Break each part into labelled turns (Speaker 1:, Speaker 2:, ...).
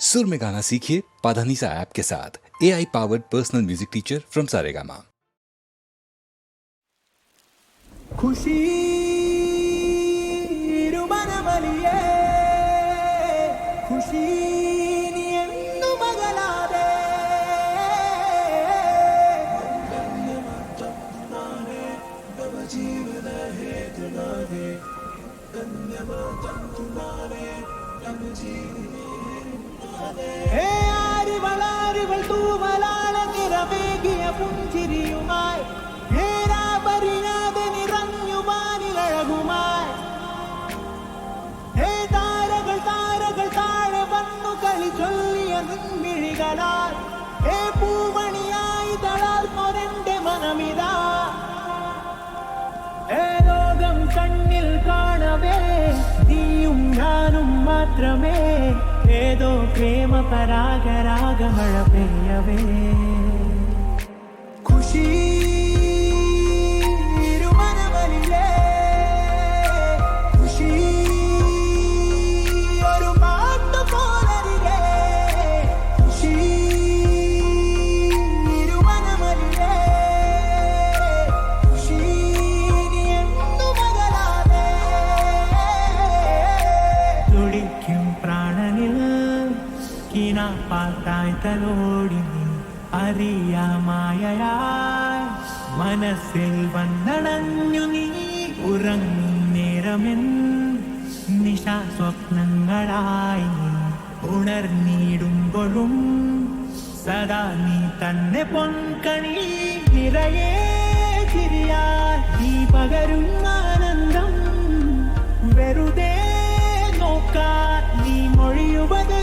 Speaker 1: सुर में गाना सीखिए पाधानीसा ऐप के साथ। A I powered personal music teacher from Saregama
Speaker 2: खुशी खुशी जीवन है പുഞ്ചിരിയുമായി? താരകൾ താഴെ വന്നു കളി ചൊല്ലിയ നിൻമിഴികളാൽ ഹേ പൂമണിയായി തളർന്നൊരെന്റെ മനമിതാ? ഹേ ലോകം കണ്ണിൽ കാണവേ നീയും ഞാനും മാത്രമേ ఏదో ప్రేమ పరాగ రాగ మళ ప్రియవే ఖుషీ തലോടി നീ അറിയാമായയായി മനസ്സിൽ വന്നണഞ്ഞു നീ ഉറങ്ങും നേരമെൻ നിശാസ്വപ്നങ്ങളായി ഉണർന്നിടുമ്പോഴും സദാ നീ തന്നെ പൊൻകണി നിറയെ ചിരിയാൽ നീ പകരും ആനന്ദം വെറുതെ നോക്കാ നീ മൊഴിയുവതൊരു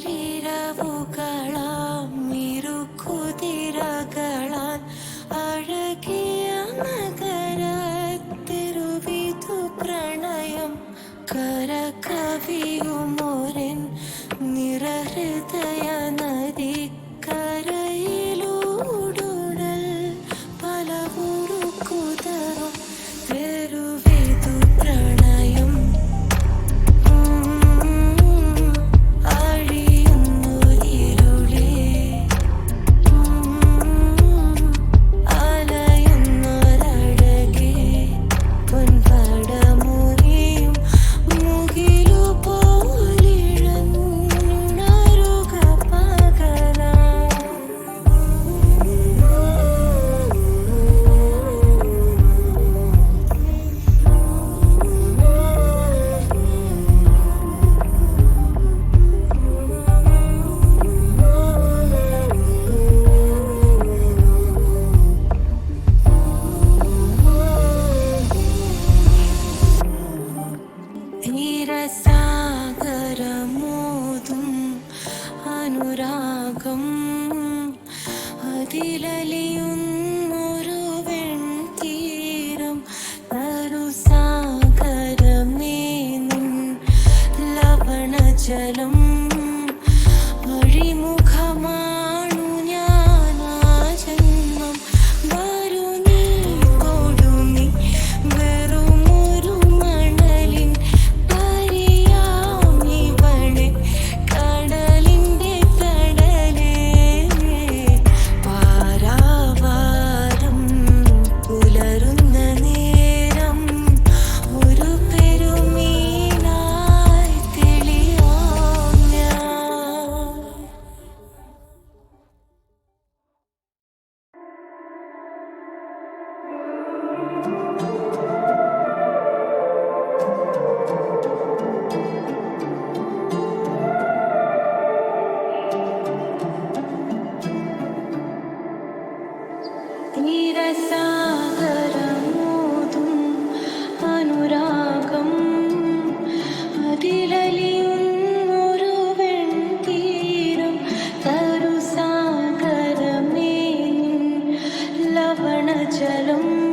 Speaker 3: പകലിരവുകളാം
Speaker 4: ചലും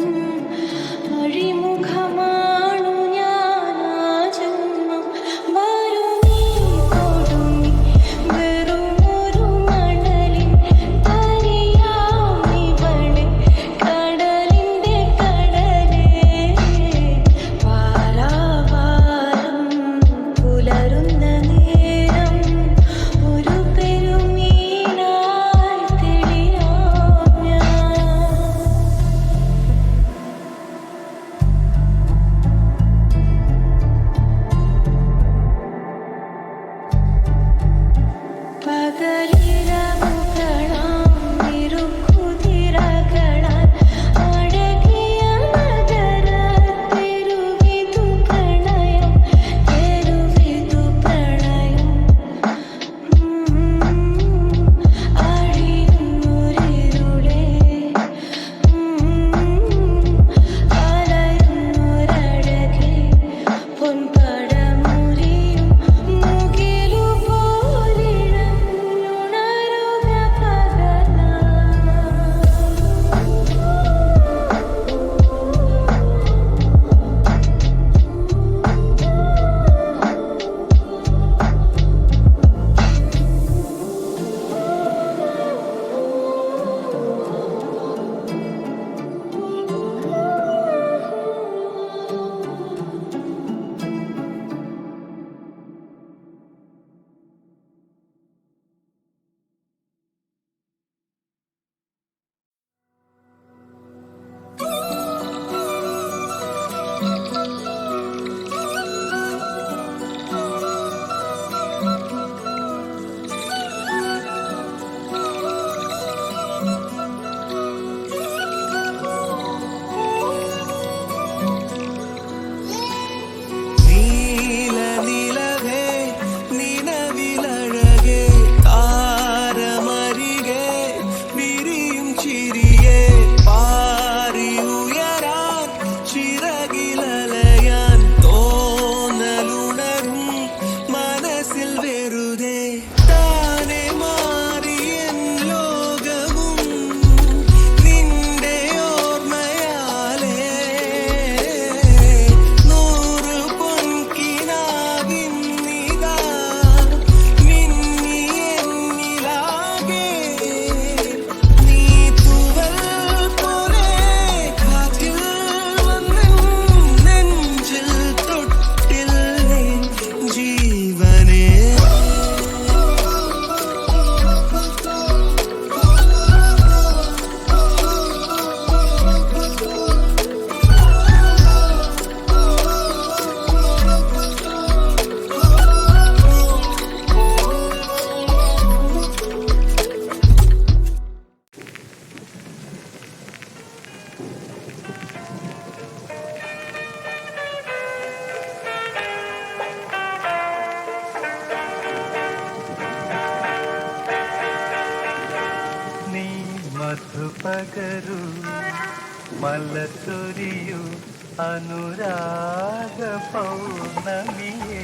Speaker 4: പൗർണമിയേ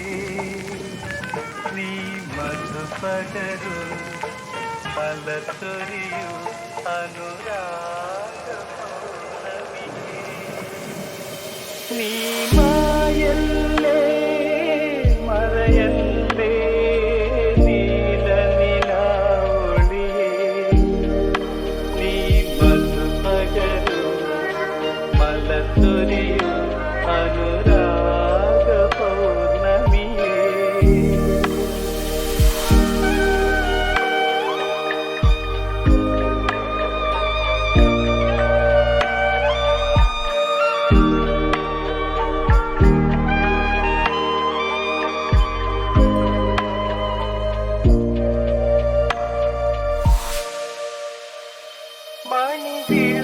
Speaker 4: നീ അനുരാഗ പൗർണമിയേ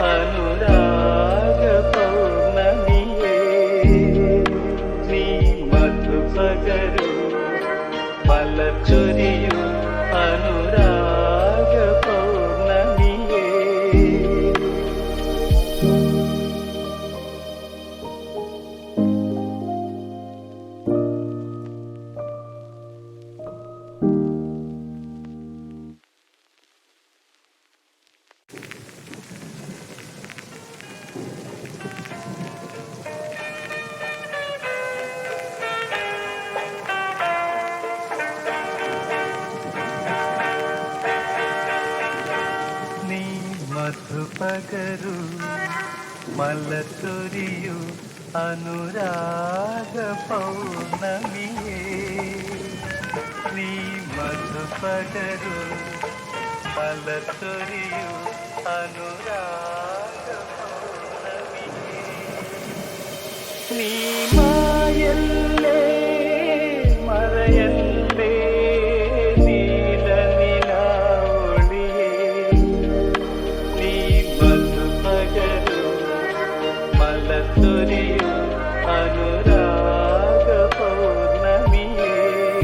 Speaker 4: anurag പകരൂ മലത്തൊരിയൂ അനുരാഗ പൗർണമിയേ. നീ മധു പകരൂ മലത്തൊരിയൂ അനുരാഗ പൗർണമിയേ. നീ മായല്ല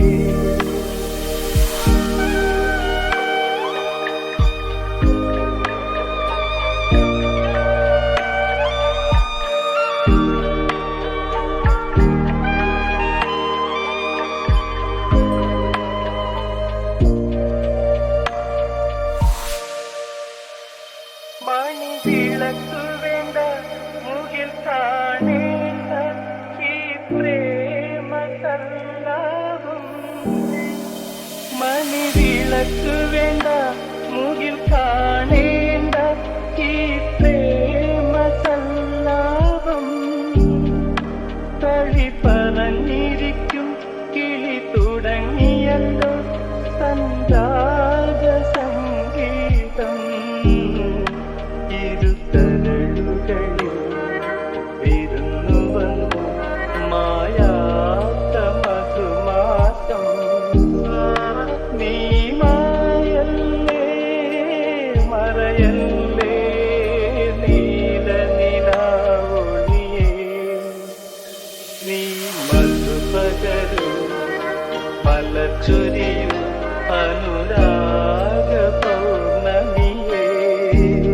Speaker 4: You. Christmas. You.